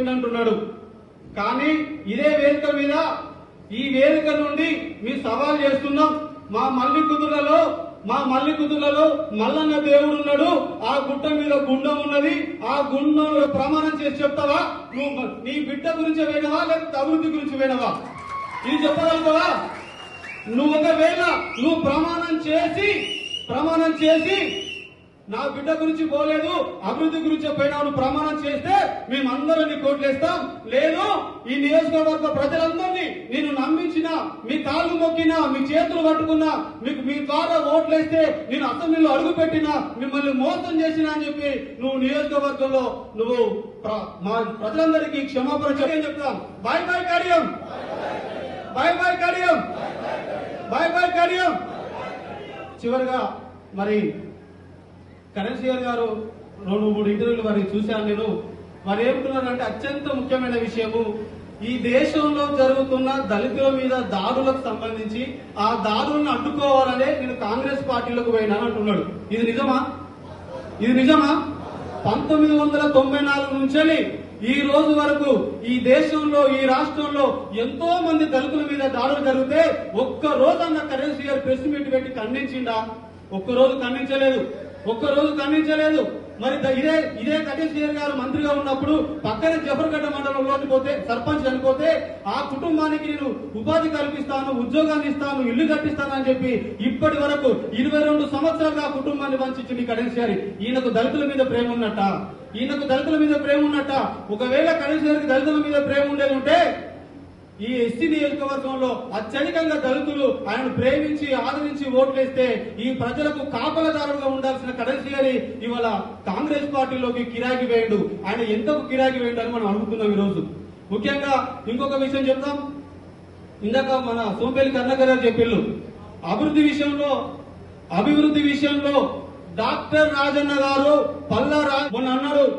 పోయిందంటున్నాడు. కానీ ఇదే వేదిక మీద ఈ వేదిక నుండి మీ సవాల్ చేస్తున్నాం. మా మల్లి కుదుర్లలో మా మల్లి కుదుర్లలో మల్లన్న దేవుడు ఉన్నాడు. ఆ గుట్ట మీద గుండం ఉన్నది. ఆ గుండంలో ప్రమాణం చేసి చెప్తావా? నువ్వు నీ బిడ్డ గురించి వేయడవా లేకపోతే అభివృద్ధి గురించి వేయడవా ఇది చెప్పగలుగుతావా? నువ్వు ఒకవేళ నువ్వు ప్రమాణం చేసి ప్రమాణం చేసి నా బిడ్డ గురించి పోలేదు అభివృద్ధి గురించి పోయినావు ప్రమాణం చేస్తే మేమందరం నీ కోట్లేస్తాం. లేదు ఈ నియోజకవర్గ ప్రజలందరినీ నేను నమ్మించిన మీ కాళ్ళు మొక్కినా మీ చేతులు పట్టుకున్నా మీకు మీ ద్వారా ఓట్లేస్తే నేను అసెంబ్లీలో అడుగు పెట్టినా మిమ్మల్ని మోసం చేసినా అని చెప్పి నువ్వు నియోజకవర్గంలో నువ్వు ప్ర- మా ప్రజలందరికీ క్షమాపణ చెప్పని చెప్తాం. బాయ్ బాయ్ కార్యం బాయ్ బాయ్ కార్యం బాయ్ బాయ్ కార్యం చివరిగా మరి కరణ్ గారు రెండు మూడు ఇంటర్వ్యూలు వారిని చూశాను నేను. మరి ఏమంటున్నారంటే అత్యంత ముఖ్యమైన విషయము ఈ దేశంలో జరుగుతున్న దళితుల మీద దాడులకు సంబంధించి ఆ దాడులను అడ్డుకోవాలనే నేను కాంగ్రెస్ పార్టీలోకి పోయినాను అంటున్నాడు. ఇది నిజమా? ఇది నిజమా? పంతొమ్మిది వందల తొంభై నాలుగు నుంచి ఈ రోజు వరకు ఈ దేశంలో ఈ రాష్ట్రంలో ఎంతో మంది దళితుల మీద దాడులు జరిగితే ఒక్క రోజు అన్న కరెన్సీ గారు ప్రెస్ మీట్ పెట్టి ఖండించిండా? ఒక్క రోజు ఖండించలేదు. ఒక్క రోజు ఖండించలేదు. మరి ఇదే ఇదే కటేశ్వర్ గారు మంత్రిగా ఉన్నప్పుడు పక్కనే జఫర్గడ్డ మండలంలోకి పోతే సర్పంచ్ చనిపోతే ఆ కుటుంబానికి నేను ఉపాధి కల్పిస్తాను ఉద్యోగాన్ని ఇస్తాను ఇల్లు కట్టిస్తాను అని చెప్పి ఇప్పటి వరకు ఇరవై రెండు సంవత్సరాలుగా ఆ కుటుంబాన్ని వంచింది కటేశ్వరి ఈయనకు దళితుల మీద ప్రేమ ఉన్నట్ట? ఈయనకు దళితుల మీద ప్రేమ ఉన్నట్ట? ఒకవేళ కటేశ్వరికి దళితుల మీద ప్రేమ ఉండేది ఉంటే ఈ ఎస్సీ నియోజకవర్గంలో అత్యధికంగా దళితులు ఆయన ప్రేమించి ఆదరించి ఓట్లేస్తే ఈ ప్రజలకు కాపలదారులుగా ఉండాల్సిన కరెన్సీ ఇవాళ కాంగ్రెస్ పార్టీలోకి కిరాకి వేయండు. ఆయన ఎంతకు కిరాకి వేయండు అని మనం అనుకుంటున్నాం ఈ రోజు ముఖ్యంగా ఇంకొక విషయం చెప్తాం ఇందాక మన సోంపేలి కర్ణకర్ గారు చెప్పిళ్ళు. అభివృద్ధి విషయంలో అభివృద్ధి విషయంలో డాక్టర్ రాజన్న గారు పల్లా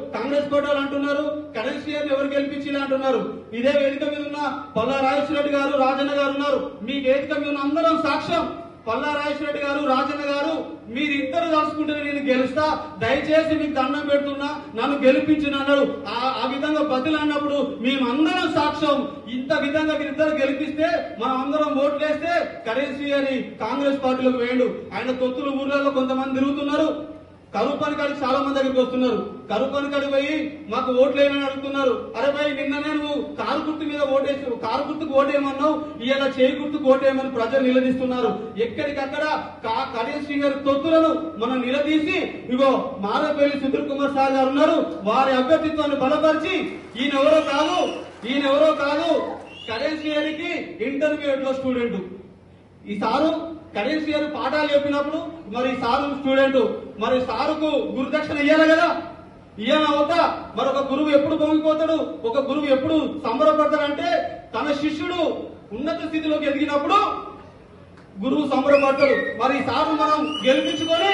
కాంగ్రెస్ కోటాలు అంటున్నారు కరెన్సీ అని ఎవరు గెలిపించాలి అంటున్నారు. ఇదే వేదిక మీద ఉన్న పల్లా రాజేశ్వర రెడ్డి గారు రాజన్న గారు ఉన్నారు. మీ వేదిక మీద ఉన్న అందరం సాక్ష్యం. పల్లా రాజేశ్వర రెడ్డి గారు రాజన్న గారు మీరిద్దరు కలుసుకుంటే నేను గెలుస్తా. దయచేసి మీకు దండం పెడుతున్నా నన్ను గెలిపించిన అన్నారు. ఆ- ఆ విధంగా బదులు అన్నప్పుడు మేమందరం సాక్ష్యం. ఇంత విధంగా మీరిద్దరు గెలిపిస్తే మనం అందరం ఓట్లేస్తే కరెన్సీ అని కాంగ్రెస్ పార్టీలోకి వేయండు. ఆయన తొత్తులు ఊర్లలో కొంతమంది తిరుగుతున్నారు. కరువు పని కాడికి చాలా మంది దగ్గరికి వస్తున్నారు. కరువు పని పోయి మాకు ఓట్లేనని అడుగుతున్నారు. అరే భయ్ నిన్ననే నువ్వు కారు గుర్తు మీద ఓటేసి కారు గుర్తుకు ఓటేయమన్నావు. ఇవాళ చేయి గుర్తుకు ఓటేయమని ప్రజలు నిలదీస్తున్నారు. ఎక్కడికక్కడ కా- గారి తొత్తులను మనం నిలదీసి ఇగో మారపల్లి సుధీర్ కుమార్ సార్ గారు ఉన్నారు. వారి అభ్యర్థిత్వాన్ని బలపరిచి ఈయన ఎవరో కాదు ఈయన ఎవరో కాదు కడేశ్వరి గారికి ఇంటర్మీడియట్లో స్టూడెంట్. ఈ సారు కడేసి గారు పాఠాలు చెప్పినప్పుడు మరి ఈ సారు స్టూడెంట్. మరి సారుకు గురుదక్షిణ ఇయ్యాలి కదా. ఈయన ఒక మరొక గురువు ఎప్పుడు పొంగిపోతాడు ఒక గురువు ఎప్పుడు సంబరపడతాడంటే తన శిష్యుడు ఉన్నత స్థితిలోకి ఎదిగినప్పుడు గురువు సంబరపడతాడు. మరి ఈ సారు మనం గెలిపించుకొని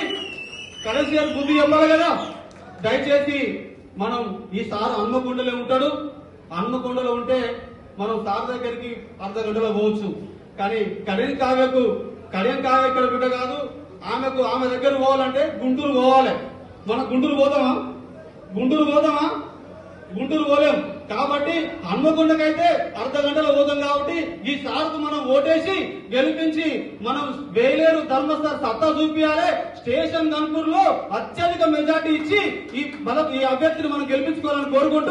కరెన్సీ గారు బుద్ధి చెప్పాలి కదా? దయచేసి మనం ఈ సార్ హన్మకొండలో ఉంటాడు. హన్మకొండలో ఉంటే మనం సార్ దగ్గరికి అర్ధ గంటలో పోవచ్చు. కానీ కడియం కావ్యకు కడియం కావ్య ఇక్కడ బిడ్డ కాదు. ఆమెకు ఆమె దగ్గర పోవాలంటే గుంటూరు పోవాలి. మన గుంటూరు పోతామా గుంటూరు పోదామా? గుంటూరు పోలేం. కాబట్టి హన్మకొండకైతే అర్ధ గంటలో పోదాం కాబట్టి ఈ సార్కు మనం ఓటేసి గెలిపించి మనం వేలేరు ధర్మస్థల సత్తా చూపించాలి స్టేషన్ గన్పూర్లో అత్యధిక మెజార్టీ ఇచ్చి ఈ మన ఈ అభ్యర్థిని మనం గెలిపించుకోవాలని కోరుకుంటూ